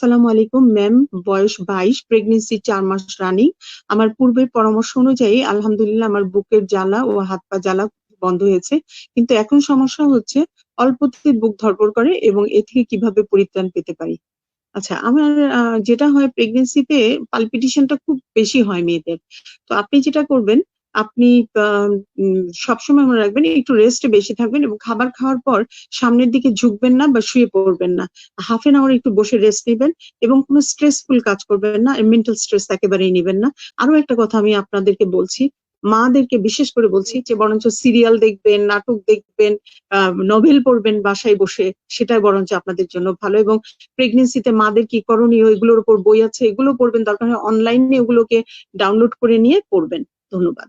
আসসালামু আলাইকুম ম্যাম বয়স বাইশ প্রেগনেন্সি চার মাস রানিং আমার পূর্বের পরামর্শ অনুযায়ী, আলহামদুলিল্লাহ, আমার বুকের জ্বালা ও হাত পা জ্বালা বন্ধ হয়েছে। কিন্তু এখন সমস্যা হচ্ছে, অল্পতে বুক ধড়ফড় করে এবং এ থেকে কীভাবে পরিত্রাণ পেতে পারি? আচ্ছা আমার যেটা হয় প্রেগনেন্সিতে পালপিটেশনটা খুব বেশি হয় মেয়েদের। তো আপনি যেটা করবেন আপনি সবসময় মনে রাখবেন একটু রেস্টে বেশি থাকবেন এবং খাবার খাওয়ার পর সামনের দিকে ঝুঁকবেন না বা শুয়ে পড়বেন না। হাফ এন আওয়ার একটু বসে রেস্ট নেবেন এবং কোনো স্ট্রেসফুল কাজ করবেন না মেন্টাল স্ট্রেস একেবারেই নেবেন না। আরও একটা কথা আমি আপনাদেরকে বলছি, মাদেরকে বিশেষ করে বলছি যে, বরঞ্চ সিরিয়াল দেখবেন, নাটক দেখবেন নভেল পড়বেন বাসায় বসে সেটাই বরঞ্চ আপনাদের জন্য ভালো এবং প্রেগনেন্সিতে মাদের কি করণীয়, এগুলোর উপর বই আছে, এগুলো পড়বেন, দরকার হয় অনলাইনে ওগুলোকে ডাউনলোড করে নিয়ে পড়বেন। ধন্যবাদ।